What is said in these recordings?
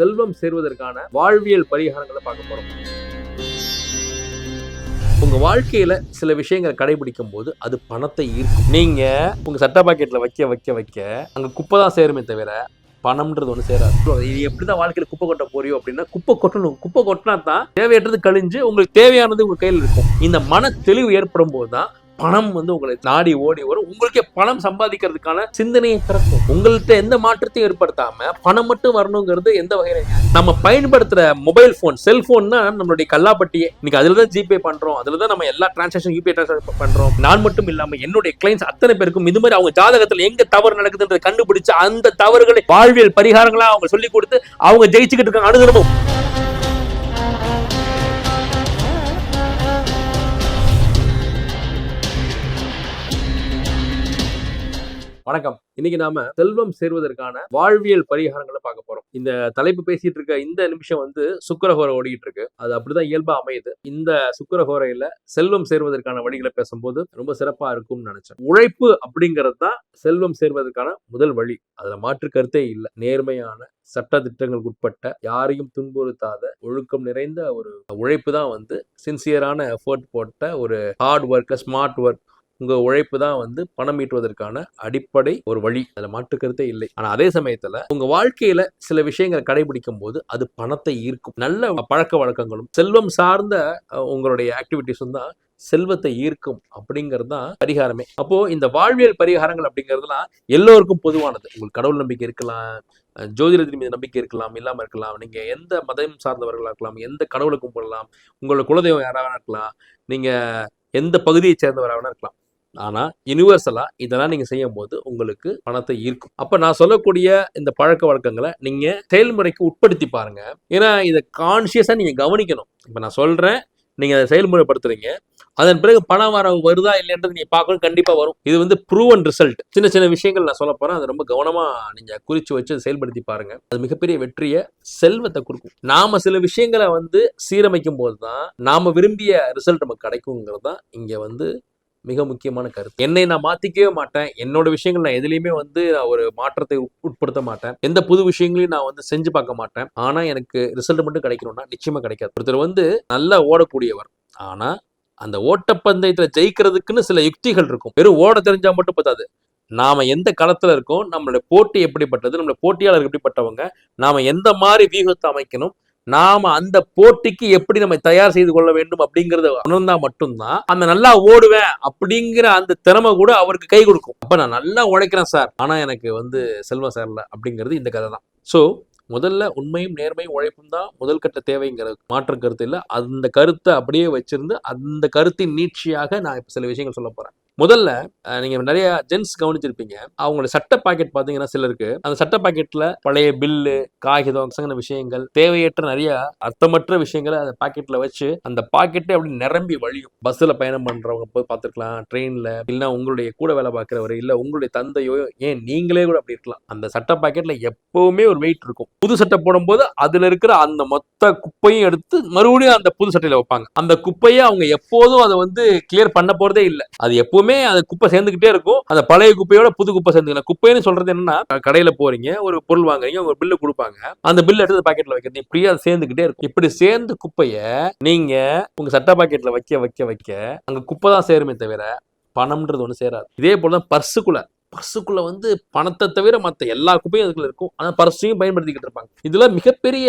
செல்வம் சேர்வதற்கான வாழ்வியல் பரிகாரங்களை பார்க்க போறோம். உங்க வாழ்க்கையில சில விஷயங்களை கடைபிடிக்கும் போது அது பணத்தை ஈர்க்கும். நீங்க உங்க சட்ட பாக்கெட்ல வைக்க வைக்க வைக்க அங்க குப்பை தான் சேருமே தவிர பணம்ன்றது ஒன்று சேராது. இது எப்படி தான் வாழ்க்கையில் குப்பை கொட்ட போறியோ அப்படின்னா குப்பை கொட்டணும். குப்பை கொட்டினா தான் தேவையற்றது கழிஞ்சு உங்களுக்கு தேவையானது உங்கள் கையில் இருக்கும். இந்த மன தெளிவு ஏற்படும் போது தான் பணம் வந்து உங்களை நாடி ஓடி வரும். உங்களுக்கே பணம் சம்பாதிக்கிறதுக்கான சிந்தனையை பிறக்கும் உங்கள்கிட்ட எந்த மாற்றத்தையும் ஏற்படுத்தாம பணம் மட்டும் வரணுங்கிறது எந்த வகையில நம்ம பயன்படுத்துற மொபைல் ஃபோன் செல்போன் தான் நம்மளுடைய கல்லாப்பட்டியே. இன்னைக்கு அதுல தான் ஜிபே பண்றோம். அதுல தான் நம்ம எல்லா டிரான்சாக்ஷன் யூபிஐ டிரான்சாக்ஷன் பண்றோம். நான் மட்டும் இல்லாம என்னுடைய கிளைண்ட்ஸ் அத்தனை பேருக்கும் இது மாதிரி அவங்க ஜாதகத்துல எங்க தவறு நடக்குதுன்றதை கண்டுபிடிச்சு அந்த தவறுகளை வாழ்வியல் பரிகாரங்களா அவங்க சொல்லி கொடுத்து அவங்க ஜெயிச்சுக்கிட்டு இருக்காங்க அனுதினமும். வணக்கம். இன்னைக்கு நாம செல்வம் சேர்வதற்கான வாழ்வியல் பரிகாரங்களை பார்க்க போறோம். இந்த தலைப்பு பேசிட்டு இருக்க இந்த நிமிஷம் வந்து சுக்கரஹோரை ஓடிட்டு இருக்கு. அது அப்படிதான் இயல்பா அமையுது. இந்த சுக்கரஹோரையில செல்வம் சேர்வதற்கான வழிகளை பேசும்போது ரொம்ப சிறப்பா இருக்கும்னு நினைச்சேன். உழைப்பு அப்படிங்கிறது தான் செல்வம் சேர்வதற்கான முதல் வழி. அதுல மாற்று கருத்தே இல்லை. நேர்மையான சட்ட திட்டங்களுக்கு உட்பட்ட யாரையும் துன்புறுத்தாத ஒழுக்கம் நிறைந்த ஒரு உழைப்பு தான் வந்து சின்சியரான எஃபர்ட் போட்ட ஒரு ஹார்ட் ஒர்க் ஸ்மார்ட் ஒர்க் உங்க உழைப்பு தான் வந்து பணம் ஈட்டுவதற்கான அடிப்படை ஒரு வழி. அதுல மாற்று கருத்தே இல்லை. ஆனா அதே சமயத்துல உங்க வாழ்க்கையில சில விஷயங்களை கடைபிடிக்கும் போது அது பணத்தை ஈர்க்கும். நல்ல பழக்க வழக்கங்களும் செல்வம் சார்ந்த உங்களுடைய ஆக்டிவிட்டிஸும் தான் செல்வத்தை ஈர்க்கும் அப்படிங்கிறது தான் பரிகாரமே. அப்போ இந்த வாழ்வியல் பரிகாரங்கள் அப்படிங்கிறதுலாம் எல்லோருக்கும் பொதுவானது. உங்களுக்கு கடவுள் நம்பிக்கை இருக்கலாம் ஜோதிடத்தின் மீது நம்பிக்கை இருக்கலாம் இல்லாம இருக்கலாம். நீங்க எந்த மதம் சார்ந்தவர்களா இருக்கலாம் எந்த கடவுளை கும்பிடலாம் உங்களோட குலதெய்வம் யாராவது இருக்கலாம் நீங்க எந்த பகுதியை சேர்ந்தவராக இருக்கலாம். ஆனால் யூனிவர்சலாக இதெல்லாம் நீங்கள் செய்யும் போது உங்களுக்கு பணத்தை ஈர்க்கும். அப்போ நான் சொல்லக்கூடிய இந்த பழக்க வழக்கங்களை நீங்கள் செயல்முறைக்கு உட்படுத்தி பாருங்க. ஏன்னா இதை கான்சியஸாக நீங்கள் கவனிக்கணும். இப்போ நான் சொல்கிறேன் நீங்கள் அதை செயல்முறைப்படுத்துறீங்க. அதன் பிறகு பணம் வர வருதா இல்லைன்றது நீங்கள் பார்க்கணும் கண்டிப்பாக வரும். இது வந்து ப்ரூவன் ரிசல்ட் சின்ன சின்ன விஷயங்கள் நான் சொல்ல போகிறேன் அதை ரொம்ப கவனமாக நீங்கள் குறித்து வச்சு அதை செயல்படுத்தி பாருங்கள் அது மிகப்பெரிய வெற்றியை செல்வத்தை கொடுக்கும். நாம் சில விஷயங்களை வந்து சீரமைக்கும் போது தான் நாம் விரும்பிய ரிசல்ட் நமக்கு கிடைக்குங்கிறது தான் இங்கே வந்து மிக முக்கியமான கருத்து. என்னை நான் மாத்திக்கவே மாட்டேன். என்னோட விஷயங்கள் நான் எதுலையுமே வந்து நான் ஒரு மாற்றத்தை உட்படுத்த மாட்டேன். எந்த புது விஷயங்களையும் நான் வந்து செஞ்சு பார்க்க மாட்டேன். ஆனா எனக்கு ரிசல்ட் மட்டும் கிடைக்கணும்னா நிச்சயமா கிடைக்காது. ஒருத்தர் வந்து நல்லா ஓடக்கூடியவர். ஆனா அந்த ஓட்டப்பந்தயத்துல ஜெயிக்கிறதுக்குன்னு சில யுக்திகள் இருக்கும். வெறும் ஓட தெரிஞ்சா மட்டும் பத்தாது நாம எந்த களத்துல இருக்கோம் நம்மளுடைய போட்டி எப்படிப்பட்டது நம்மளுடைய போட்டியாளர் எப்படிப்பட்டவங்க நாம எந்த மாதிரி வியூகத்தை அமைக்கணும் நாம அந்த போட்டிக்கு எப்படி நம்ம தயார் செய்து கொள்ள வேண்டும் அப்படிங்கறத உணர்ந்தா மட்டும்தான். அந்த நல்லா ஓடுவேன் அப்படிங்கிற அந்த திறமை கூட அவருக்கு கை கொடுக்கும். அப்ப நான் நல்லா உழைக்கிறேன் சார். ஆனா எனக்கு வந்து செல்வம் சேரல அப்படிங்கிறது இந்த கதை தான். ஸோ முதல்ல உண்மையும் நேர்மையும் உழைப்பும் தான் முதல் கட்ட தேவைங்கிற மாற்று கருத்து இல்லை. அந்த கருத்தை அப்படியே வச்சிருந்து அந்த கருத்தின் நீட்சியாக நான் இப்போ சில விஷயங்கள் சொல்ல போறேன். முதல்ல நீங்க நிறைய ஜென்ஸ் கவனிச்சிருப்பீங்க. அவங்களோட சட்ட பாக்கெட் பாத்தீங்கன்னா சிலருக்கு அந்த சட்ட பாக்கெட்ல பழைய பில்லு காகிதம் சங்கன விஷயங்கள் தேவையற்ற நிறைய அர்த்தமற்ற விஷயங்களை அந்த பாக்கெட்ல வச்சு அந்த பாக்கெட்டே அப்படி நிரம்பி வழியும். பஸ்ல பயணம் பண்றவங்க போய் பார்த்துருக்கலாம் ட்ரெயின்ல இல்லைன்னா உங்களுடைய கூட வேலை பார்க்குறவர் இல்ல உங்களுடைய தந்தையோ ஏன் நீங்களே கூட அப்படி இருக்கலாம். அந்த சட்ட பாக்கெட்ல எப்பவுமே ஒரு வெயிட் இருக்கும். புது சட்டை போடும்போது அதுல இருக்கிற அந்த மொத்த குப்பையும் எடுத்து மறுபடியும் அந்த புது சட்டையில வைப்பாங்க. அந்த குப்பையை அவங்க எப்போதும் அதை வந்து கிளியர் பண்ண போறதே இல்லை. அது எப்பவுமே அந்த குப்பை சேர்ந்துகிட்டே இருக்கும். அந்த பழைய குப்பையோட புது குப்பை சேர்ந்துக்கலாம் குப்பைன்னு சொல்றது என்னன்னா கடையில போறீங்க ஒரு பொருள் வாங்குறீங்க ஒரு பில்லு கொடுப்பாங்க. அந்த பில் எடுத்து பாக்கெட்ல வைக்கிறது. இப்படியே அது சேர்ந்துகிட்டே இருக்கும். இப்படி சேர்ந்து குப்பைய நீங்க உங்க சட்ட பாக்கெட்ல வைக்க வைக்க வைக்க அங்க குப்பை தான் சேருமே தவிர பணம்ன்றது ஒண்ணு சேராது. இதே போலதான் பர்சுக்குள்ள. பர்சுக்குள்ள வந்து பணத்தை தவிர மத்த எல்லா குப்பையும் அதுக்குள்ள இருக்கும். ஆனா பர்சையும் பயன்படுத்திக்கிட்டு இருப்பாங்க. இதுல மிகப்பெரிய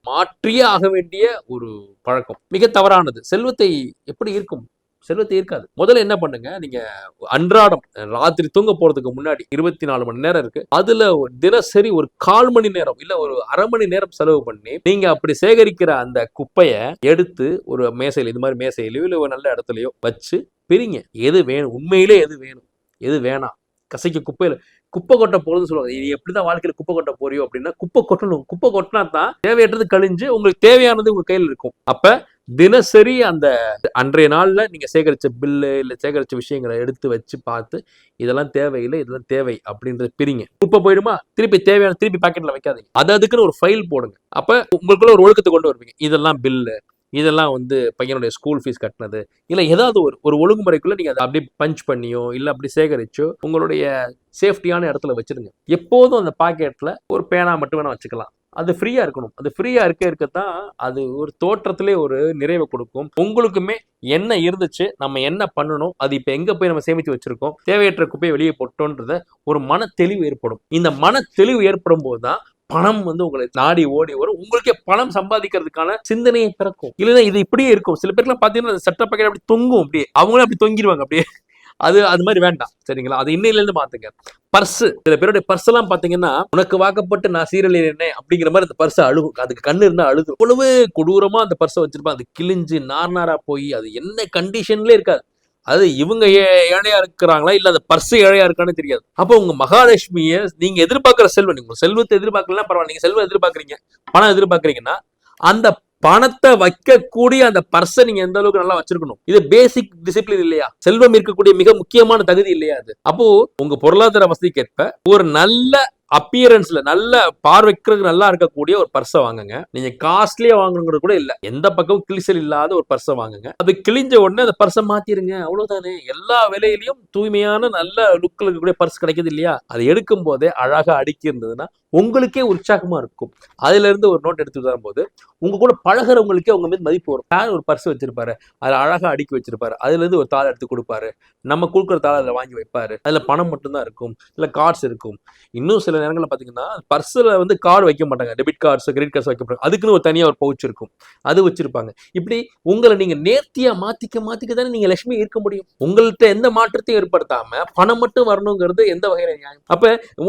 மாற்றியே ஆக வேண்டிய ஒரு பழக்கம். மிக தவறானது. செல்வத்தை எப்படி இருக்கும் செல்வத்தை இருக்காது முதல்ல என்ன பண்ணுங்க நீங்க அன்றாடம் ராத்திரி தூங்க போறதுக்கு முன்னாடி இருபத்தி நாலு மணி நேரம் இருக்கு. அதுல தினசரி ஒரு கால் மணி நேரம் இல்ல ஒரு அரை மணி நேரம் செலவு பண்ணி நீங்க அப்படி சேகரிக்கிற அந்த குப்பையை எடுத்து ஒரு மேசையில இது மாதிரி மேசையிலயோ இல்ல ஒரு நல்ல இடத்துலயோ வச்சு பிரிங்க. எது வேணும்? உண்மையிலே எது வேணும்? எது வேணாம்? கசைக்க குப்பையில குப்பை கொட்ட போறதுன்னு சொல்லுவாங்க. இது எப்படிதான் வாழ்க்கையில குப்பை கொட்ட போறியோ அப்படின்னா குப்பை கொட்டணும். குப்பை கொட்டினா தான் தேவையற்றது கழிஞ்சு உங்களுக்கு தேவையானது உங்க கையில் இருக்கும். அப்ப தினசரி அந்த அன்றைய நாளில் நீங்கள் சேகரித்த பில்லு இல்லை சேகரித்த விஷயங்களை எடுத்து வச்சு பார்த்து இதெல்லாம் தேவையில்லை இதெல்லாம் தேவை அப்படின்றத பிரிங்க. குப்பை போயிடுமா? திருப்பி தேவையான திருப்பி பாக்கெட்டில் வைக்காதீங்க. அது அதுக்குன்னு ஒரு ஃபைல் போடுங்க. அப்போ உங்களுக்குள்ள ஒரு ஒழுக்கத்தை கொண்டு வருவீங்க. இதெல்லாம் பில்லு இதெல்லாம் வந்து பையனுடைய ஸ்கூல் ஃபீஸ் கட்டினது. இல்லை ஏதாவது ஒரு ஒரு ஒழுங்குமுறைக்குள்ளே நீங்கள் அதை அப்படியே பஞ்ச் பண்ணியோ இல்லை அப்படி சேகரிச்சோ உங்களுடைய சேஃப்டியான இடத்துல வச்சிருங்க. எப்போதும் அந்த பாக்கெட்டில் ஒரு பேனா மட்டும் வேணால் வச்சுக்கலாம். அது ஃப்ரீயாக இருக்கணும். அது ஃப்ரீயாக இருக்க இருக்கத்தான் அது ஒரு தோற்றத்திலே ஒரு நிறைவை கொடுக்கும். உங்களுக்குமே என்ன இருந்துச்சு நம்ம என்ன பண்ணணும் அது இப்போ எங்கே போய் நம்ம சேமித்து வச்சிருக்கோம் தேவையற்ற குப்பையை வெளியே போட்டோன்றத ஒரு மன தெளிவு ஏற்படும். இந்த மன தெளிவு ஏற்படும் போது தான் பணம் வந்து உங்களை நாடி ஓடி வரும். உங்களுக்கே பணம் சம்பாதிக்கிறதுக்கான சிந்தனையை பிறக்கும். இல்லைன்னா இது இப்படியே இருக்கும். சில பேர்லாம் பார்த்தீங்கன்னா சட்ட பாக்கெட் அப்படி தொங்கும் அப்படியே. அவங்களும் அப்படி தொங்கிடுவாங்க அப்படியே. அது அது மாதிரி வேண்டாம். சரிங்களா? அது இன்னையிலேருந்து மாத்துங்க. பர்ஸ் சில பேருடைய பர்ஸ் எல்லாம் பாத்தீங்கன்னா உனக்கு வாக்கப்பட்டு நான் சீரழில் அப்படிங்கிற மாதிரி அந்த பர்ஸ் அழுகும். அதுக்கு கண்ணு இருந்தா அழுது அவ்வளவு கொடூரமா அந்த பர்ஸை வச்சிருப்பான். அது கிழிஞ்சு நார் நாரா போய் அது என்ன கண்டிஷன்ல இருக்காது. அது இவங்க ஏ- ஏழையா இருக்கிறாங்களா? இல்ல அந்த பர்ஸ் ஏழையா இருக்கான்னு தெரியாது. அப்போ உங்க மகாலட்சுமிய நீங்க எதிர்பார்க்கிற செல்வம் நீங்க செல்வத்தை எதிர்பார்க்கலாம் பரவாயில்ல. நீங்க செல்வம் எதிர்பார்க்கறீங்க பணம் எதிர்பார்க்கறீங்கன்னா அந்த பணத்தை வைக்கக்கூடிய அந்த பர்ஸை நீங்க எந்த அளவுக்கு நல்லா வச்சிருக்கணும்? இது பேசிக் டிசிப்ளின் இல்லையா? செல்வம் இருக்கக்கூடிய மிக முக்கியமான தகுதி இல்லையா அது அப்போ உங்க பொருளாதார வசதிக்கேற்ப ஒரு நல்ல அப்பியரன்ஸ்ல நல்ல பார்வைக்கு நல்லா இருக்கக்கூடிய ஒரு பர்ஸை வாங்குங்க. நீங்க காஸ்ட்லியா வாங்கணுங்கிறது கூட இல்ல. எந்த பக்கமும் கிழிசல் இல்லாத ஒரு பர்ஸை வாங்குங்க. அது கிழிஞ்ச உடனே அந்த பர்ஸை மாத்திருங்க. அவ்வளவுதானே. எல்லா விலையிலயும் தூய்மையான நல்ல லுக்கில் இருக்கக்கூடிய பர்ஸ் கிடைக்குது இல்லையா? அதை எடுக்கும் போதே அழகா அடுக்கி இருந்ததுன்னா உங்களுக்கே உற்சாகமா இருக்கும். அதுல இருந்து ஒரு நோட் எடுத்து தரும்போது உங்க கூட பழகுறவங்களுக்கே உங்க மீது மதிப்பு வரும். யார் ஒரு பர்ஸ் வச்சிருப்பாரு. அதுல அழகா அடுக்கி வச்சிருப்பாரு. அதுல இருந்து ஒரு தாள் எடுத்து கொடுப்பாரு. நம்ம கொடுக்குற தாள் அதில் வாங்கி வைப்பாரு. அதுல பணம் மட்டும்தான் இருக்கும். இல்ல கார்ட்ஸ் இருக்கும். இன்னும் சில நேரங்களில் பார்த்தீங்கன்னா பர்ஸில் வந்து கார்டு வைக்க மாட்டாங்க. டெபிட் கார்ட்ஸ் கிரெடிட் கார்ட்ஸ் வைக்க மாட்டாங்க. அதுக்குன்னு ஒரு தனியாக ஒரு பவுச் இருக்கும். அது வச்சிருப்பாங்க. இப்படி உங்களை நீங்க நேர்த்தியா மாத்திக்க மாத்திக்க தானே நீங்க லட்சுமி இருக்க முடியும். உங்கள்கிட்ட எந்த மாற்றத்தையும் ஏற்படுத்தாம பணம் மட்டும் வரணுங்கிறது எந்த வகையில நியாயம்? அப்ப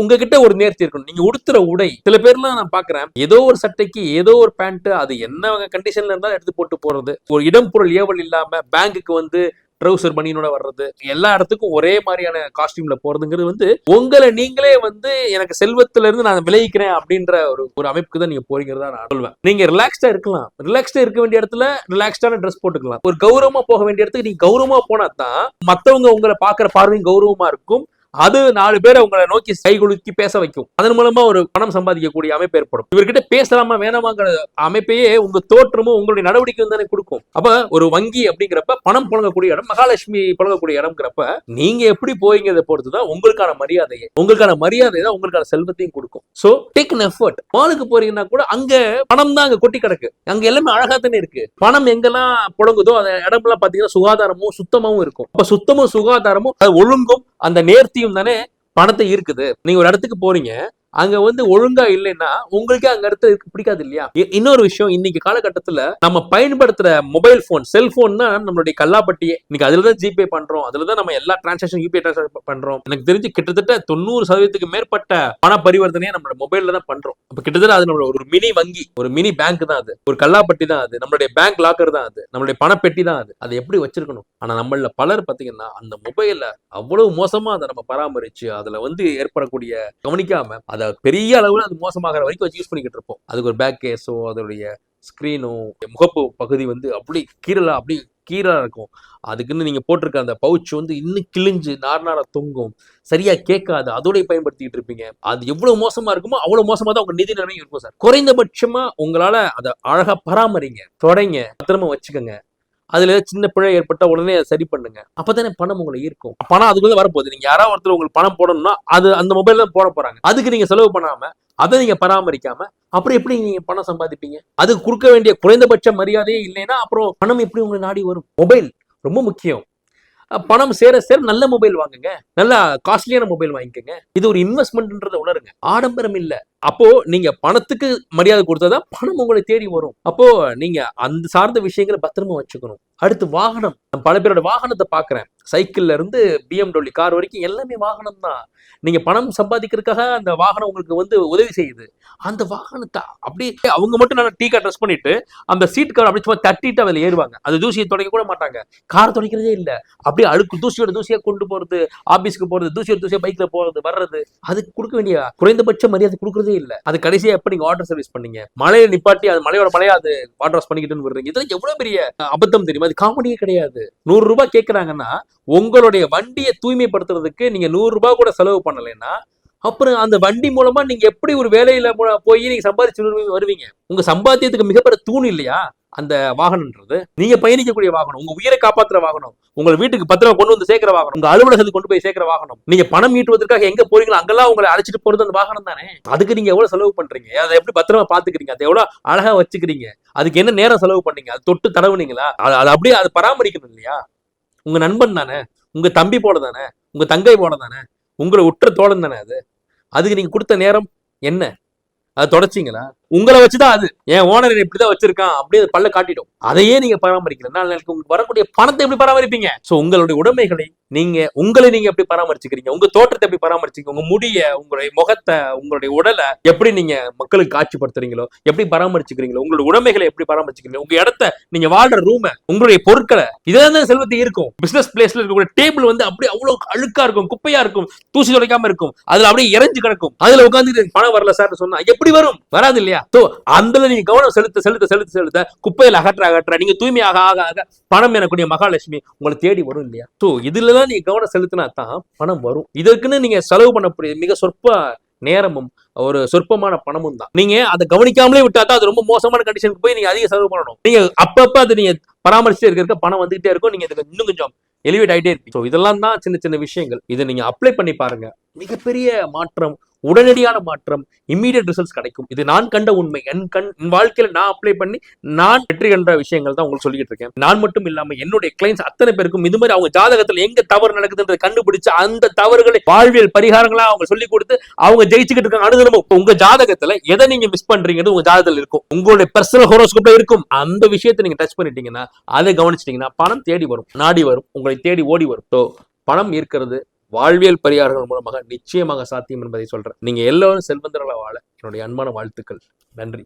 உங்ககிட்ட ஒரு நேர்த்தி இருக்கணும். நீங்க உடுத்துற உடை. சில பேர்லாம் நான் பாக்குறேன் ஏதோ ஒரு சட்டைக்கு ஏதோ ஒரு பேண்ட் அது என்ன கண்டிஷன்ல இருந்தாலும் எடுத்து போட்டு போறது. ஒரு இடம் பொருள் ஏவல் இல்லாம பேங்குக்கு வந்து ட்ரௌசர் பனியனோட வர்றது. எல்லா இடத்துக்கும் ஒரே மாதிரியான காஸ்டியூம்ல போறதுங்கிறது வந்து உங்களை நீங்களே வந்து எனக்கு செல்வத்துல இருந்து நான் விளைவிக்கிறேன் அப்படின்ற ஒரு ஒரு அமைப்புக்கு தான் நீங்க போறீங்கிறதா நான் சொல்லுவேன் நீங்க ரிலாக்ஸ்டா இருக்கலாம். ரிலாக்ஸ்டா இருக்க வேண்டிய இடத்துல ரிலாக்ஸ்டான ட்ரெஸ் போட்டுக்கலாம். ஒரு கௌரவமா போக வேண்டிய இடத்துக்கு நீங்க கௌரவமா போனா தான் மத்தவங்க உங்களை பாக்குற பார்வையும் கௌரவமா இருக்கும். அது நாலு பேரை உங்களை நோக்கி கை குலுக்கி பேச வைக்கும். அதன் மூலமா ஒரு பணம் சம்பாதிக்கக்கூடிய அமைப்பு ஏற்படும். இவர்கிட்ட பேசலாமா வேணாமாங்கிற அமைப்பையே உங்க தோற்றமும் உங்களுடைய நடவடிக்கையும் தானே கொடுக்கும். அப்ப ஒரு வங்கி அப்படிங்கிறப்ப பணம் புழங்கக்கூடிய இடம் மகாலட்சுமி புழங்கக்கூடிய இடம்ங்கிறப்ப நீங்க எப்படி போய்ங்கிறத பொறுத்துதான் உங்களுக்கான மரியாதையை. உங்களுக்கான மரியாதை தான் உங்களுக்கான செல்வத்தையும் கொடுக்கும். சோ டேக் அன் எஃபர்ட் மாலுக்கு போறீங்கன்னா கூட அங்க பணம் தான் அங்க கொட்டி கிடக்கு. அங்க எல்லாமே அழகா தானே இருக்கு. பணம் எங்கெல்லாம் புழங்குதோ அந்த இடம்லாம் பாத்தீங்கன்னா சுகாதாரமும் சுத்தமாவும் இருக்கும். அப்ப சுத்தமும் சுகாதாரமும் அது ஒழுங்கும் அந்த நேர்த்தி நேர்த்தியும் தானே பணத்தை ஈர்க்குது. நீங்க ஒரு இடத்துக்கு போறீங்க அங்க வந்து ஒழுங்கா இல்லைன்னா உங்களுக்கே அங்க இடத்துல பிடிக்காது இல்லையா? இன்னொரு விஷயம் இன்னைக்கு காலகட்டத்துல நம்ம பயன்படுத்துற மொபைல் போன் செல்போன் தான் நம்மளுடைய கல்லாப்பட்டியே. இன்னைக்கு அதுல தான் ஜிபே பண்றோம். அதுல தான் நம்ம எல்லா டிரான்சாக்ஷன் யூபிஐ டிரான்சாக்ஷன் பண்றோம். எனக்கு தெரிஞ்சு கிட்டத்தட்ட தொண்ணூறு சதவீதத்துக்கு மேற்பட்ட பண பரிவர்த்தனையை நம்மளோட மொபைல்ல தான் பண்றோம். அப்ப கிட்டத்தட்ட அது நம்மளோட ஒரு மினி வங்கி ஒரு மினி பேங்க் தான் அது. ஒரு கல்லாப்பட்டி தான் அது. நம்மளுடைய பேங்க் லாக்கர் தான் அது. நம்மளுடைய பணப்பெட்டி தான் அது. அதை எப்படி வச்சிருக்கணும்? ஆனா நம்மள பலர் பாத்தீங்கன்னா அந்த மொபைல அவ்வளவு மோசமா அதை நம்ம பராமரிச்சு அதுல வந்து ஏற்படக்கூடிய கவனிக்காம அதை பெரிய அளவில் அது மோசமாகிற வரைக்கும் வச்சு யூஸ் பண்ணிக்கிட்டு இருப்போம். அதுக்கு ஒரு பேக் கேஸோ அதோடைய ஸ்க்ரீனோ முகப்பு பகுதி வந்து அப்படி கீரலா அப்படி கீரலாக இருக்கும். அதுக்குன்னு நீங்கள் போட்டிருக்க அந்த பவுச் வந்து இன்னும் கிழிஞ்சு நார் தொங்கும். சரியாக கேட்காது. அதோடய பயன்படுத்திக்கிட்டு இருப்பீங்க. அது எவ்வளோ மோசமாக இருக்குமோ அவ்வளோ மோசமாக தான் உங்கள் நிதி நிலைமையும் இருக்கும் சார். குறைந்தபட்சமாக உங்களால் அதை அழகாக பராமரிங்க தொடைங்க பத்திரமா வச்சுக்கோங்க. அதுல ஏதாவது சின்ன பிழை ஏற்பட்ட உடனே அதை சரி பண்ணுங்க. அப்பதானே பணம் உங்களை ஈர்க்கும். பணம் அதுக்குள்ள வரப்போகுது. நீங்க யாராவது ஒருத்தர் உங்களுக்கு பணம் போடணும்னா அது அந்த மொபைல் தான் போட போறாங்க. அதுக்கு நீங்க செலவு பண்ணாம அதை நீங்க பராமரிக்காம அப்புறம் எப்படி நீங்க பணம் சம்பாதிப்பீங்க? அதுக்கு கொடுக்க வேண்டிய குறைந்தபட்ச மரியாதையே இல்லைன்னா அப்புறம் பணம் எப்படி உங்களை நாடி வரும்? மொபைல் ரொம்ப முக்கியம். பணம் சேர சேர நல்ல மொபைல் வாங்குங்க. நல்ல காஸ்ட்லியான மொபைல் வாங்கிக்கோங்க. இது ஒரு இன்வெஸ்ட்மெண்ட்ன்றத உணருங்க. ஆடம்பரம் இல்ல. அப்போ நீங்க பணத்துக்கு மரியாதை கொடுத்தாதான் பணம் உங்களை தேடி வரும். அப்போ நீங்க அந்த சார்ந்த விஷயங்களை பத்திரமா வச்சுக்கணும். அடுத்து வாகனம். பல பேரோட வாகனத்தை பாக்குறேன் சைக்கிள்ல இருந்து பிஎம்டபிள்யூ கார் வரைக்கும் எல்லாமே வாகனம் தான் நீங்க பணம் சம்பாதிக்கிறதுக்காக அந்த வாகனம் உங்களுக்கு வந்து உதவி செய்யுது. அந்த வாகனத்தை அப்படியே அவங்க மட்டும் நல்லா டீ கார் ட்ரெஸ் பண்ணிட்டு அந்த சீட் கவர் அப்படி சும்மா தட்டிட்டு அதில் ஏறுவாங்க. அது தூசியை துடைக்க கூட மாட்டாங்க. கார் துடைக்கிறதே இல்ல. அப்படியே அழுக்கு தூசியோட தூசியா கொண்டு போறது ஆபீஸ்க்கு போறது தூசியோட தூசியா பைக்ல போறது வர்றது அதுக்கு கொடுக்க வேண்டிய குறைந்தபட்ச மரியாதை கொடுக்கறதே இல்லை. அது கடைசியா எப்ப நீங்க வாட்டர் சர்வீஸ் பண்ணீங்க? மழையை நிப்பாட்டி அது மழையோட மழையா அது வாட்டர் வாஷ் பண்ணிக்கிட்டுன்னு விடுறீங்க. இதெல்லாம் எவ்வளவு பெரிய அபத்தம் தெரியுமா? அது காமெடியே கிடையாது. நூறு ரூபாய் கேட்கறாங்கன்னா உங்களுடைய வண்டியை தூய்மைப்படுத்துறதுக்கு நீங்க நூறு ரூபாய் கூட செலவு பண்ணலைன்னா அப்புறம் அந்த வண்டி மூலமா நீங்க எப்படி ஒரு வேலையில போய் நீங்க சம்பாதிச்சு வருவீங்க- உங்க சம்பாத்தியத்துக்கு மிகப்பெரிய தூண் இல்லையா? அந்த வாகனம்ன்றது. நீங்க பயணிக்கக்கூடிய வாகனம் உங்க உயிரை காப்பாத்துற வாகனம் உங்க வீட்டுக்கு பத்திரமா கொண்டு வந்து சேர்க்கிற வாகனம் உங்க அலுவலகத்துக்கு கொண்டு போய் சேர்க்கிற வாகனம் நீங்க பணம் ஈட்டுவதற்காக எங்க போறீங்களோ அங்கெல்லாம் உங்களை அழைச்சிட்டு போறது அந்த வாகனம் தானே? அதுக்கு நீங்க எவ்வளவு செலவு பண்றீங்க? அதை எப்படி பத்திரமா பாத்துக்கிறீங்க அதை எவ்வளவு அழகா வச்சுக்கிறீங்க? அதுக்கு என்ன நேரம் செலவு பண்ணீங்க? அது தொட்டு தடவுனீங்களா? அது அது அப்படியே அதை பராமரிக்கணும் இல்லையா? உங்க நண்பன் தானே உங்க தம்பி போல தானே உங்க தங்கை போல தானே உங்களை உற்ற தோழன் தானே அது? அதுக்கு நீங்க கொடுத்த நேரம் என்ன? அதை தொடச்சிங்களா? உங்களை வச்சுதான் அது. என் ஓனர் இப்படிதான் வச்சிருக்கான் அப்படியே பல்ல காட்டிடும் அதையே நீங்க பராமரிக்கல. நாலு நாளைக்கு உங்களுக்கு வரக்கூடிய பணத்தை எப்படி பராமரிப்பீங்க? சோ உங்களுடைய உடைமைகளை நீங்க உங்களை நீங்க எப்படி பராமரிச்சுக்கிறீங்க? உங்க தோற்றத்தை எப்படி பராமரிச்சுக்கீங்க உங்க முடிய உங்களுடைய முகத்தை உங்களுடைய உடலை எப்படி நீங்க மக்களுக்கு காட்சிப்படுத்துறீங்களோ எப்படி பராமரிச்சுக்கிறீங்களோ உங்களுடைய உடைமைகளை எப்படி பராமரிச்சுக்கிறீங்க உங்க இடத்த நீங்க வாழ்ற ரூம உங்களுடைய பொருட்களை இதான் தான் செல்வத்தை இருக்கும் பிசினஸ் பிளேஸ்ல இருக்கக்கூடிய டேபிள் வந்து அப்படியே அவ்வளவு அழுக்கா இருக்கும் குப்பையா இருக்கும் தூசி துடைக்காம இருக்கும். அதுல அப்படியே இறைஞ்சு கிடக்கும். அதுல உட்காந்து பணம் வரல சார் சொன்னா எப்படி வரும்? வராது இல்லையா? சோ அந்த நீங்க கவனம் செலுத்த செலுத்த செலுத்த செலுத்த குப்பையில அகற்ற அகற்ற நீங்க தூய்மையாக ஆக ஆக பணம் எனக்கூடிய மகாலட்சுமி உங்களை தேடி வரும் இல்லையா? ஸோ இதுல தான் நீங்க கவனம் செலுத்தினா தான் பணம் வரும். இதற்குன்னு நீங்க செலவு பண்ணக்கூடிய மிக சொற்ப நேரமும் ஒரு சொற்பமான பணமும் தான். நீங்க அதை கவனிக்காமலே விட்டா தான் அது ரொம்ப மோசமான கண்டிஷனுக்கு போய் நீங்க அதிக செலவு பண்ணணும். நீங்க அப்பப்ப அதை நீங்க பராமரிச்சுட்டே இருக்க பணம் வந்துகிட்டே இருக்கும். நீங்க இதுக்கு இன்னும் கொஞ்சம் எலிவேட் ஆயிட்டே இருப்பீங்க. ஸோ இதெல்லாம் தான் சின்ன சின்ன விஷயங்கள். இதை நீங்க அப்ளை பண்ணி பாருங்க. மிகப்பெரிய மாற்றம் உடனடியான மாற்றம் இம்மீடியட் ரிசல்ட்ஸ் கிடைக்கும். இது நான் கண்ட உண்மை. என் கண் என் வாழ்க்கையில நான் அப்ளை பண்ணி நான் வெற்றி கண்ட விஷயங்கள் தான் உங்களுக்கு சொல்லிட்டு இருக்கேன். நான் மட்டும் இல்லாம என்னுடைய கிளைண்ட்ஸ் அத்தனை பேருக்கும் இது மாதிரி அவங்க ஜாதகத்துல எங்க தவறு நடக்குதுன்றதை கண்டுபிடிச்சு அந்த தவறுகளை வாழ்வியல் பரிகாரங்களா அவங்க சொல்லி கொடுத்து அவங்க ஜெயிச்சுக்கிட்டு இருக்காங்க. அனுதினமும் உங்க ஜாதகத்துல எதை நீங்க மிஸ் பண்றீங்கிறது உங்க ஜாதகத்துல இருக்கும். உங்களுடைய பர்சனல் ஹோரோஸ்கோப்ல இருக்கும். அந்த விஷயத்தை நீங்க டச் பண்ணிட்டீங்கன்னா அதை கவனிச்சிட்டீங்கன்னா பணம் தேடி வரும் நாடி வரும் உங்களை தேடி ஓடி வரும். ஸோ பணம் ஈர்க்கிறது வாழ்வியல் பரிகாரங்கள் மூலமாக நிச்சயமாக சாத்தியம் என்பதை சொல்றேன். நீங்க எல்லோரும் செல்வந்தர்களா வாழ என்னுடைய அன்பான வாழ்த்துக்கள். நன்றி.